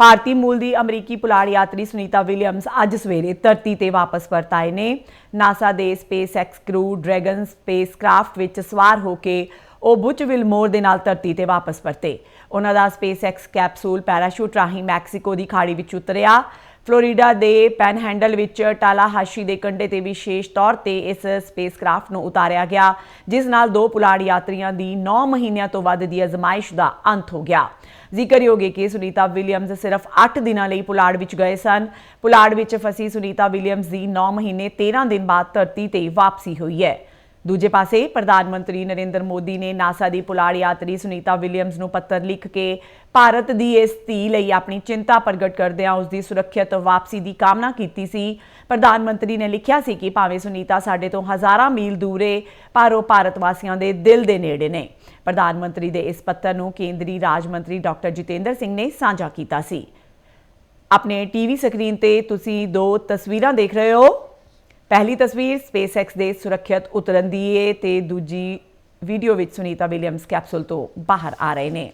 ਭਾਰਤੀ ਮੂਲ ਦੀ ਅਮਰੀਕੀ ਪੁਲਾੜ ਯਾਤਰੀ ਸੁਨੀਤਾ ਵਿਲੀਅਮਸ ਅੱਜ ਸਵੇਰੇ ਧਰਤੀ ਤੇ ਵਾਪਸ ਪਰਤ ਆਏ ਨੇ। ਨਾਸਾ ਦੇ ਸਪੇਸਐਕਸ ਕਰੂ ਡਰੈਗਨ ਸਪੇਸਕ੍ਰਾਫਟ ਵਿੱਚ ਸਵਾਰ ਹੋ ਕੇ ਉਹ ਬੁਚ ਵਿਲਮੋਰ ਦੇ ਨਾਲ ਧਰਤੀ ਤੇ ਵਾਪਸ ਪਰਤੇ। ਉਹਨਾਂ ਦਾ ਸਪੇਸਐਕਸ ਕੈਪਸੂਲ ਪੈਰਾਸ਼ੂਟ ਰਾਹੀਂ ਮੈਕਸੀਕੋ ਦੀ ਖਾੜੀ ਵਿੱਚ ਉਤਰਿਆ। ਫਲੋਰੀਡਾ ਦੇ ਪੈਨਹੈਂਡਲ ਵਿੱਚ ਟਾਲਾਹਾਸ਼ੀ ਦੇ ਕੰਢੇ ਤੇ ਵਿਸ਼ੇਸ਼ ਤੌਰ ਤੇ ਇਸ ਸਪੇਸਕ੍ਰਾਫਟ ਨੂੰ ਉਤਾਰਿਆ ਗਿਆ, ਜਿਸ ਨਾਲ ਦੋ ਪੁਲਾੜ ਯਾਤਰੀਆਂ ਦੀ 9 ਮਹੀਨਿਆਂ ਤੋਂ ਵੱਧ ਦੀ ਅਜ਼ਮਾਇਸ਼ ਦਾ ਅੰਤ ਹੋ ਗਿਆ। ਜ਼ਿਕਰਯੋਗ ਹੈ ਕਿ ਸੁਨੀਤਾ ਵਿਲੀਅਮਸ ਸਿਰਫ 8 ਦਿਨਾਂ ਲਈ ਪੁਲਾੜ ਵਿੱਚ ਗਏ ਸਨ। ਪੁਲਾੜ ਵਿੱਚ ਫਸੀ ਸੁਨੀਤਾ ਵਿਲੀਅਮਸ ਦੀ 9 ਮਹੀਨੇ 13 ਦਿਨ ਬਾਅਦ ਧਰਤੀ ਤੇ ਵਾਪਸੀ ਹੋਈ ਹੈ। ਦੂਜੇ ਪਾਸੇ ਪ੍ਰਧਾਨ ਮੰਤਰੀ ਨਰਿੰਦਰ ਮੋਦੀ ਨੇ ਨਾਸਾ ਦੀ ਪੁਲਾੜ ਯਾਤਰੀ ਸੁਨੀਤਾ ਵਿਲੀਅਮਸ ਨੂੰ ਪੱਤਰ ਲਿਖ ਕੇ ਭਾਰਤ ਦੀ ਇਸ ਧੀ ਲਈ ਆਪਣੀ ਚਿੰਤਾ ਪ੍ਰਗਟ ਕਰਦਿਆਂ ਉਸ ਦੀ ਸੁਰੱਖਿਅਤ ਵਾਪਸੀ ਦੀ ਕਾਮਨਾ ਕੀਤੀ ਸੀ। ਪ੍ਰਧਾਨ ਮੰਤਰੀ ਨੇ ਲਿਖਿਆ ਸੀ ਕਿ ਭਾਵੇਂ ਸੁਨੀਤਾ ਸਾਡੇ ਤੋਂ ਹਜ਼ਾਰਾਂ ਮੀਲ ਦੂਰੇ ਪਰ ਉਹ ਭਾਰਤ ਵਾਸੀਆਂ ਦੇ ਦਿਲ ਦੇ ਨੇੜੇ ਨੇ। ਪ੍ਰਧਾਨ ਮੰਤਰੀ ਦੇ ਇਸ ਪੱਤਰ ਨੂੰ ਕੇਂਦਰੀ ਰਾਜ ਮੰਤਰੀ ਡਾਕਟਰ ਜਿਤੇਂਦਰ ਸਿੰਘ ਨੇ ਸਾਂਝਾ ਕੀਤਾ ਸੀ। ਆਪਣੇ ਟੀਵੀ ਸਕਰੀਨ ਤੇ ਤੁਸੀਂ ਦੋ ਤਸਵੀਰਾਂ ਦੇਖ ਰਹੇ ਹੋ। ਪਹਿਲੀ ਤਸਵੀਰ ਸਪੇਸਐਕਸ ਦੇ ਸੁਰੱਖਿਅਤ ਉਤਰਨ ਦੀ ਏ ਤੇ ਦੂਜੀ ਵੀਡੀਓ ਵਿੱਚ ਸੁਨੀਤਾ ਵਿਲੀਅਮਸ ਕੈਪਸੂਲ ਤੋਂ ਬਾਹਰ ਆ ਰਹੇ ਨੇ।